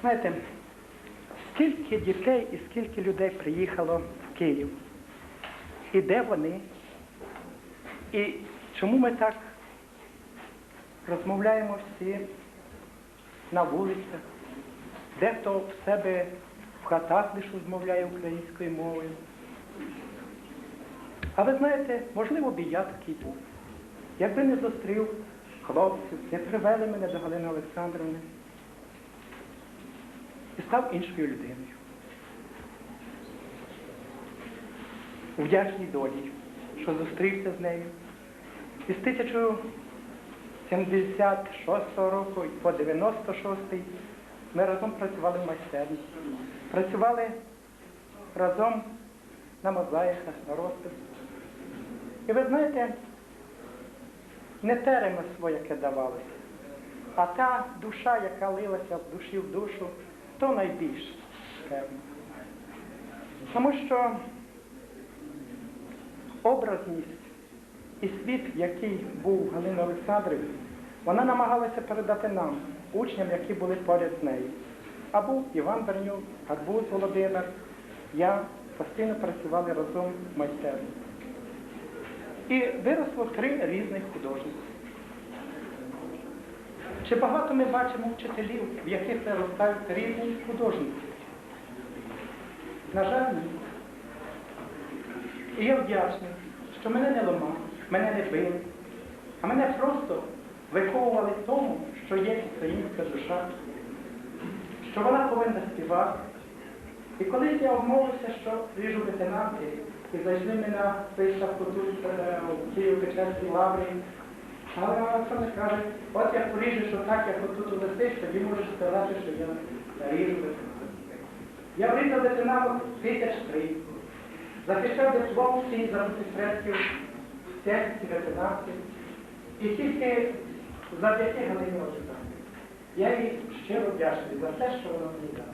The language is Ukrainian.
Знаєте, скільки дітей і скільки людей приїхало в Київ? І де вони? І чому ми так розмовляємо всі на вулицях? Дехто в себе в хатах лише розмовляє українською мовою. А ви знаєте, можливо, б і я такий був. Якби не зустрів хлопців, не привели мене до Галини Олександрівни і став іншою людиною. Вдячній долі, що зустрівся з нею. І з 1076 року і по 96-й ми разом працювали в майстерні. Працювали разом на мозаїках, на розписах. І ви знаєте, не те ремесло, яке давалося, а та душа, яка лилася з душі в душу, то найбільше. Тому що образність і світ, який був в Галини Олександрівні, вона намагалася передати нам, учням, які були поряд з нею. А був Іван Бернюк, Гарбуз Володимир, я постійно працювали разом в майстерні. І виросло три різних художника. Чи багато ми бачимо вчителів, в яких виростають різні художники? На жаль, ні. І я вдячний, що мене не ламали, мене не били, а мене просто виховували тому, що є українська душа, що вона повинна співати. І колись я обмовився, що ріжу лейтенанти, і зайшли ми на виставку тут е, у Києво-Печерській лаврі. Але Олександр каже, от як поріжеш отак, як отут улетиш, тоді можеш сказати, що я ріжу. Я врізав лейтенанту тисяч три. Захищав диплом всі за предків всіх лейтенантів. І тільки завдяки Галині Олександрівні. Я їй щиро вдячний за те, що вона мені дала.